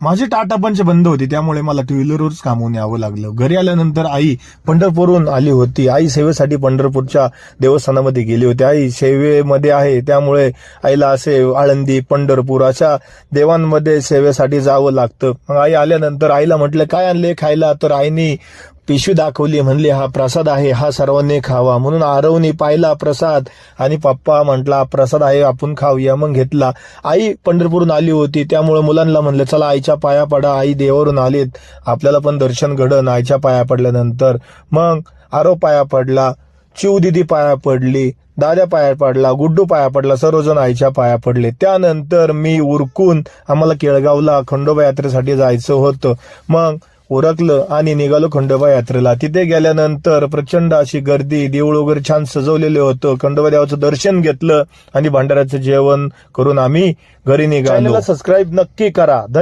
माझी टाटा पंच बंद होती त्यामुळे मला टू व्हीलरवरच कामून यावं लागलं. घरी आल्यानंतर आई पंढरपूरहून आली होती. आई सेवेसाठी पंढरपूरच्या देवस्थानामध्ये गेली होती. आई सेवेमध्ये आहे त्यामुळे आईला असे आळंदी पंढरपूर अशा देवांमध्ये सेवेसाठी जावं लागतं. मग आई आल्यानंतर आईला म्हटलं काय आणले खायला? तर आईनी पिशवी दाखवली म्हणली हा प्रसाद आहे हा सर्वांनी खावा. म्हणून आरवनी पाहिला प्रसाद आणि पप्पा म्हटला प्रसाद आहे आपण खाऊया. मग घेतला. आई पंढरपूरून आली होती त्यामुळे मुलांना म्हणलं चला आईच्या पाया पडा. आई देवावरून आलीत. आपल्याला पण दर्शन घडन आईच्या पाया पडल्यानंतर. मग आरव पाया पडला चिव दिदी पाया पडली दादा पाया पडला गुड्डू पाया पडला सर्वजण आईच्या पाया पडले. त्यानंतर मी उरकून आम्हाला केळगावला खंडोबा यात्रेसाठी जायचं होतं. मग उरकलं आणि निघालो खंडोबा यात्रेला तिथे गेल्यानंतर प्रचंड अशी गर्दी देऊळ वगैरे छान सजवलेलं होतं. खंडोबा देवाचं दर्शन घेतलं आणि भंडाऱ्याचं जेवण करून आम्ही घरी निघालो. सबस्क्राईब नक्की करा.